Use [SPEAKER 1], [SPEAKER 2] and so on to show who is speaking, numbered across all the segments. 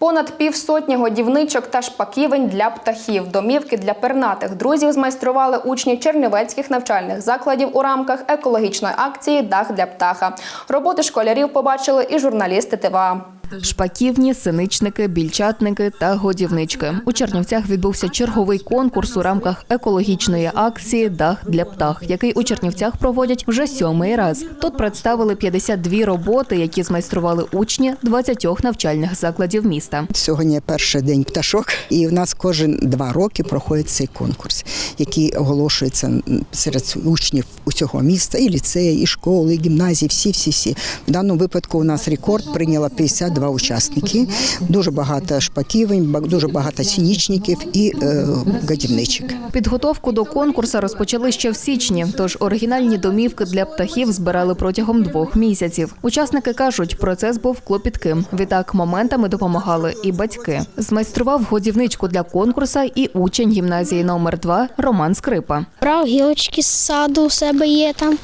[SPEAKER 1] Понад півсотні годівничок та шпаківень для птахів, домівки для пернатих друзів змайстрували учні чернівецьких навчальних закладів у рамках екологічної акції Дах для птаха. Роботи школярів побачили і журналісти ТВА.
[SPEAKER 2] Шпаківні, синичники, більчатники та годівнички. У Чернівцях відбувся черговий конкурс у рамках екологічної акції Дах для птах, який у Чернівцях проводять вже сьомий раз. Тут представили 52 роботи, які змайстрували учні 20 навчальних закладів міста.
[SPEAKER 3] Сьогодні перший день пташок, і в нас кожен два роки проходить цей конкурс, який оголошується серед учнів усього міста, і ліцеї, і школи, і гімназії, всі, всі, всі. В даному випадку у нас рекорд прийняло 52 учасники. Дуже багато шпаківень, дуже багато сінічників і е, годівничок.
[SPEAKER 2] Підготовку до конкурсу розпочали ще в січні, тож оригінальні домівки для птахів збирали протягом двох місяців. Учасники кажуть, процес був клопітким. Відтак моментами допомагали і батьки. Змайстрував годівничку для конкурсу і учень гімназії номер 2 Роман Скрипа.
[SPEAKER 4] Брав гілочки з саду у себе є там.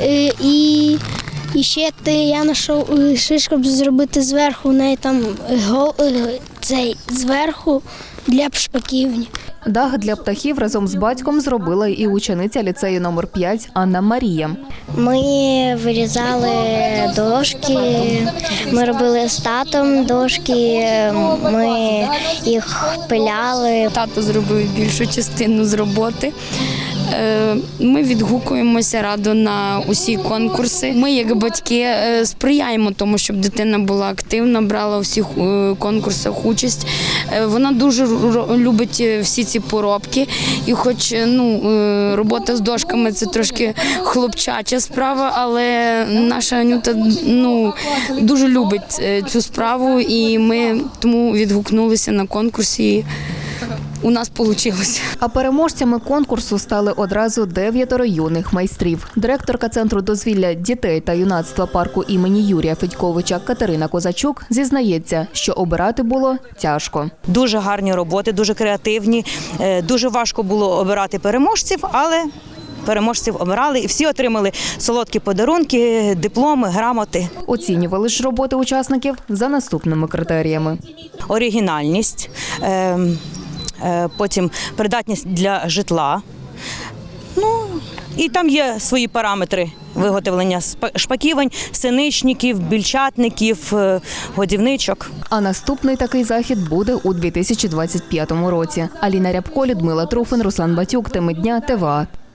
[SPEAKER 4] Е, і, і ще те я знайшов е, ще, щоб зробити зверху, у неї там е, гол, е, цей зверху для шпаківні.
[SPEAKER 2] Дах для птахів разом з батьком зробила і учениця ліцею номер 5 Анна Марія.
[SPEAKER 4] Ми вирізали дошки, ми робили з татом дошки, ми їх пиляли.
[SPEAKER 5] Тато зробив більшу частину з роботи. Е, Ми відгукуємося радо на усі конкурси. Ми, як батьки, е, сприяємо тому, щоб дитина була активна, брала у всіх е, конкурсах участь. Вона дуже любить всі ці поробки, і, хоч ну, робота з дошками це трошки хлопчача справа, але наша Анюта ну, дуже любить цю справу, і ми тому відгукнулися на конкурсі. У нас вийшло.
[SPEAKER 2] А переможцями конкурсу стали одразу дев'ятеро юних майстрів. Директорка центру дозвілля дітей та юнацтва парку імені Юрія Федьковича Катерина Козачук зізнається, що обирати було тяжко.
[SPEAKER 6] Дуже гарні роботи, дуже креативні. Е, Дуже важко було обирати переможців, але переможців обирали і всі отримали солодкі подарунки, дипломи, грамоти.
[SPEAKER 2] Оцінювали ж роботи учасників за наступними критеріями.
[SPEAKER 6] оригінальність, е, е, потім придатність для житла. Ну і там є свої параметри виготовлення шпаківень, синичників, більчатників, е, годівничок.
[SPEAKER 2] А наступний такий захід буде у 2025 році. Аліна Рябко, Людмила Труфин, Руслан Батюк, Теми дня, ТВА.